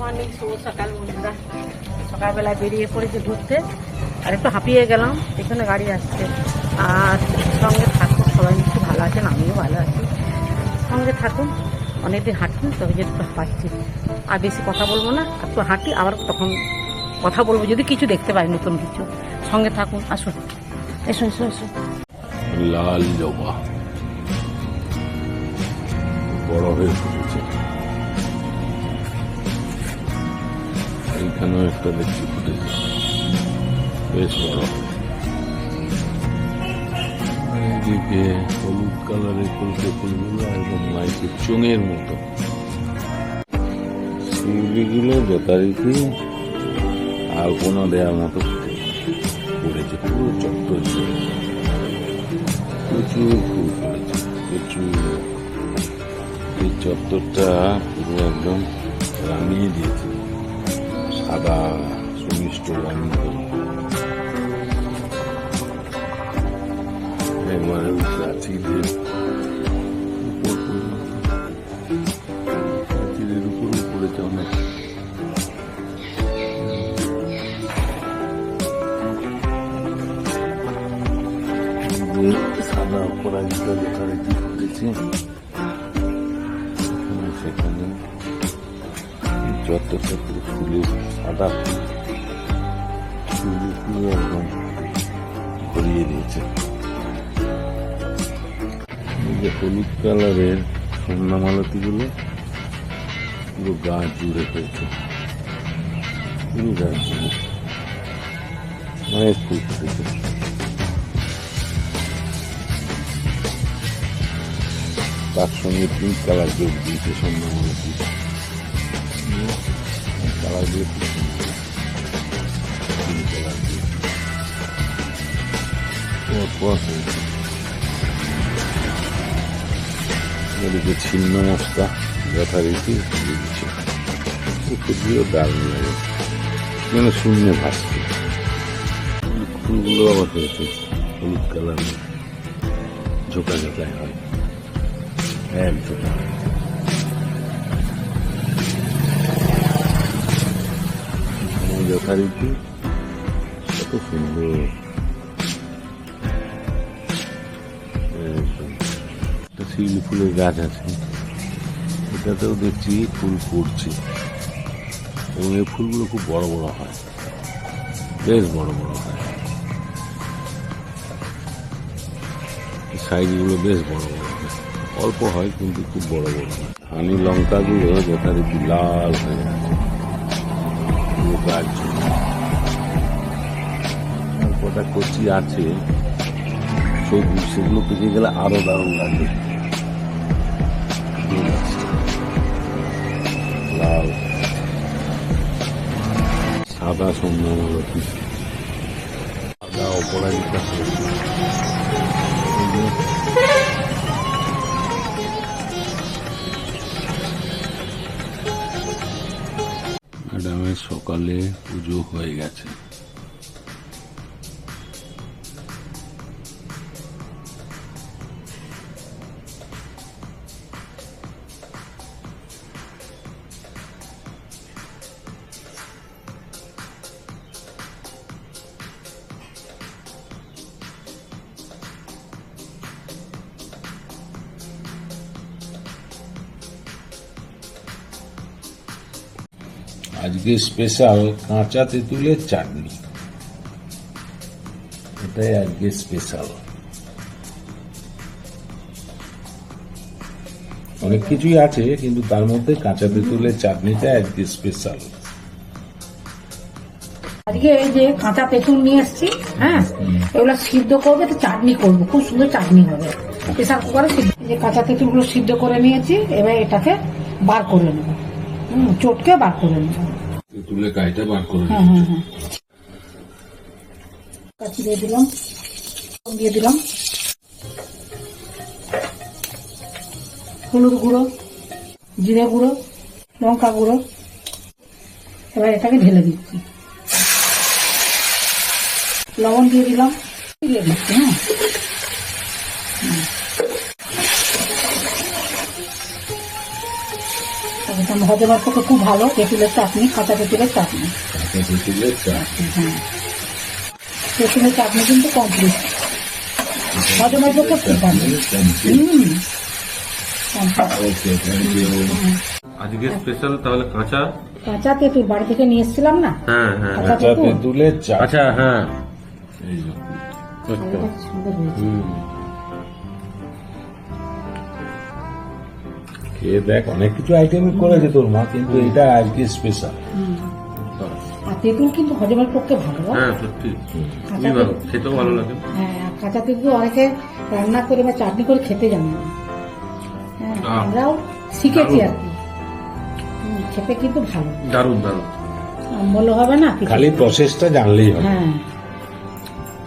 Morning শুভ সকাল বন্ধুরা। সকালবেলা বেরিয়ে পড়েছে ঘুরতে। আর একটু হাঁপিয়ে গেলাম, পেছনে গাড়ি আসছে। আর সঙ্গে থাকুন, সবাই একটু ভালো আছেন, আমিও ভালো আছি। সঙ্গে থাকুন, অনেকদিন হাঁটুন, তবে যে একটু পাচ্ছি আর বেশি কথা বলব না, একটু হাঁটি, আবার তখন কথা বলব, যদি কিছু দেখতে পাই, নতুন কিছু। সঙ্গে থাকুন, আসুন। এসো এসো এসো লাল জবা। বড় হয়ে ফুটেছে। এইখানেও একটা দেখছি বেশ বড় হলুদ কালারের কলকে ফুলগুলো একদম মাইকে চোঙের মতো শিউলিগুলো যথারীতি আলপনা দেওয়ার মতো পড়েছে পুরো চত্বর। প্রচুর ফুল পড়েছে প্রচুর এই চত্বরটা পুরো একদম রাঙিয়ে দিয়েছে সাদা সুমিষ্ট রঙে একবারে প্রাচীরের উপর পর্যন্ত। প্রাচীরের উপরও পড়েছে অনেক সাদা অপরাজিতা যথারীতি ফুটেছে এখানে এই চত্বরটা পুরো ফুলে সাদা ফুল পুরো একদম ভরিয়ে দিয়েছে। এই যে হলুদ কালারের সন্নামালতিগুলো পুরো গাছ জুড়ে হয়েছে। পুরো গাছ জুড়ে। অনেক ফুল ফুটেছে। তার সঙ্গে পিঙ্ক কালার যোগ দিয়েছে সন্ধ্যামূলতি কালার দিয়ে খুব সুন্দর। পিঙ্ক কালার দিয়ে পর পর হয়েছে এদিকে ছিন্ন মশলা যথারীতি দিচ্ছে খুবইও দারুণ লাগে মানে শূন্য ভাসছে ফুলগুলো আবার হয়েছে হলুদ কালার ঝোঁকা ঝোঁকায় হয় একদম যথারীতি কত সুন্দর শিউলি ফুলের গাছ আছে এটাতেও দেখছি ফুল ফুটছে এবং এই ফুলগুলো খুব বড় বড় হয় বেশ বড় বড় হয় সাইজগুলো বেশ বড় বড় হয় অল্প হয় কিন্তু খুব বড় বড় হয় হানি লঙ্কাগুলো যথারীতি লাল হয়ে আছে গাছ কটা কচি আছে। সবুজ, সেগুলো পেকে গেলে আরও দারুণ আছে। লাল। সাদা সন্ধ্যামালতি সাদা অপরাজিতা ম্যাডামের সকালে পুজো হয়ে গেছে। আজকে স্পেশাল কাঁচা তেঁতুলের চাটনি। এটাই আজকে স্পেশাল অনেক কিছুই আছে কিন্তু তার মধ্যে কাঁচা তেঁতুলের চাটনিটা আজকে স্পেশাল আজকে এই যে কাঁচা তেঁতুল নিয়ে এসছি হ্যাঁ এগুলো সিদ্ধ করবে তো চাটনি করব খুব সুন্দর চাটনি হবে। প্রেসার কুকারে সিদ্ধ যে কাঁচা তেঁতুলগুলো সিদ্ধ করে নিয়েছি এবার এটাকে বার করে নেব। চটকে বার করে নেব তেঁতুলের গাইটা বার করে হ্যাঁ হ্যাঁ হ্যাঁ। কাঁচি দিয়ে দিলাম। দিয়ে দিলাম। হলুদ গুঁড়ো জিরে গুঁড়ো লঙ্কা গুঁড়ো। এবার এটাকে ঢেলে দিচ্ছি। লবণ দিয়ে দিলাম। দিয়ে দিচ্ছি হ্যাঁ। তবে পক্ষে খুব ভালো তেঁতুলের চাটনি কাঁচা তেঁতুলের চাটনি। হ্যাঁ। তেঁতুলের চাটনি কিন্তু কমপ্লিট হজমের পক্ষে খুব ভালো হুম। আজকে স্পেশাল তাহলে কাঁচা? কাঁচা তেঁতুল বাড়ি থেকে নিয়ে এসেছিলাম না? হ্যাঁ হ্যাঁ কাঁচা কাঁচা তেঁতুল তেঁতুলের আচ্ছা হ্যাঁ। সুন্দর হয়েছে। খেয়ে দেখ অনেক কিছু আইটেমই করেছে তোর মা কিন্তু এটা আজকে স্পেশাল আর তেঁতুল কিন্তু হজমের পক্ষে ভালো। হ্যাঁ সত্যি। কাঁচা খুবই ভালো। তেঁতুল- খেতেও ভালো লাগে। হ্যাঁ কাঁচা তেঁতুল অনেকে রান্না করে বা চাটনি করে খেতে জানে না। হ্যাঁ আমরাও শিখেছি আর কি। খেতে কিন্তু ভালো। দারুণ দারুণ। অম্বল হবে না। খালি প্রসেসটা জানলেই হবে। হ্যাঁ।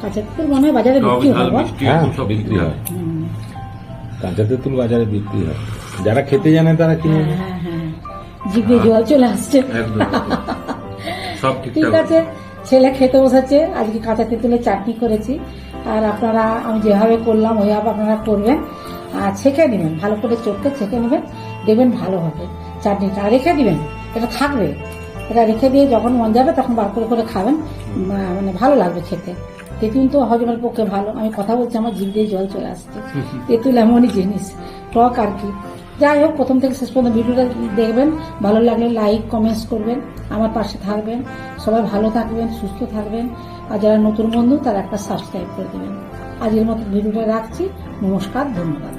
কাঁচা তেঁতুল মনে হয় বাজারে বিক্রি হয় হ্যাঁ বিক্রি হয়। কাঁচা তেঁতুল বাজারে বিক্রি হয়। যারা খেতে জানে তারা কিনে হ্যাঁ। হ্যাঁ হ্যাঁ। জিভে জল চলে আসছে। সব ঠিক আছে ছেলে খেতে বসেছে আজকে কাঁচা তেঁতুলের চাটনি করেছি। আর আপনারা আমি যেভাবে করলাম ওইভাবে আপনারা করবেন। আর ছেঁকে নেবেন ভালো করে চোখকে ছেঁকে নেবেন দেবেন ভালো হবে চাটনিটা। আর রেখে দিবেন এটা থাকবে। এটা রেখে দিয়ে যখন মন যাবে তখন বার করে করে খাবেন। মানে ভালো লাগবে খেতে। তেঁতুল তো হজমের পক্ষে ভালো। আমি কথা বলছি আমার জিভ দিয়ে জল চলে আসছে। তেঁতুল এমনই জিনিস। টক আর কি। যাই হোক প্রথম থেকে শেষ পর্যন্ত ভিডিওটা দেখবেন। ভালো লাগলে লাইক কমেন্টস করবেন আমার পাশে থাকবেন। সবাই ভালো থাকবেন সুস্থ থাকবেন। আর যারা নতুন বন্ধু তারা একটা সাবস্ক্রাইব করে দেবেন। আজকের মতো ভিডিওটা রাখছি। নমস্কার ধন্যবাদ।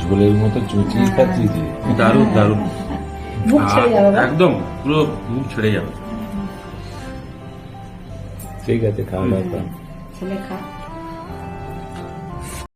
ঝোলের মতো চুচি খাচ্ছি যে। দারুণ দারুণ। ছেড়ে যাবে একদম পুরো মুখ ছেড়ে যাবে। ঠিক আছে খাওয়া দাওয়া ছেলে খা।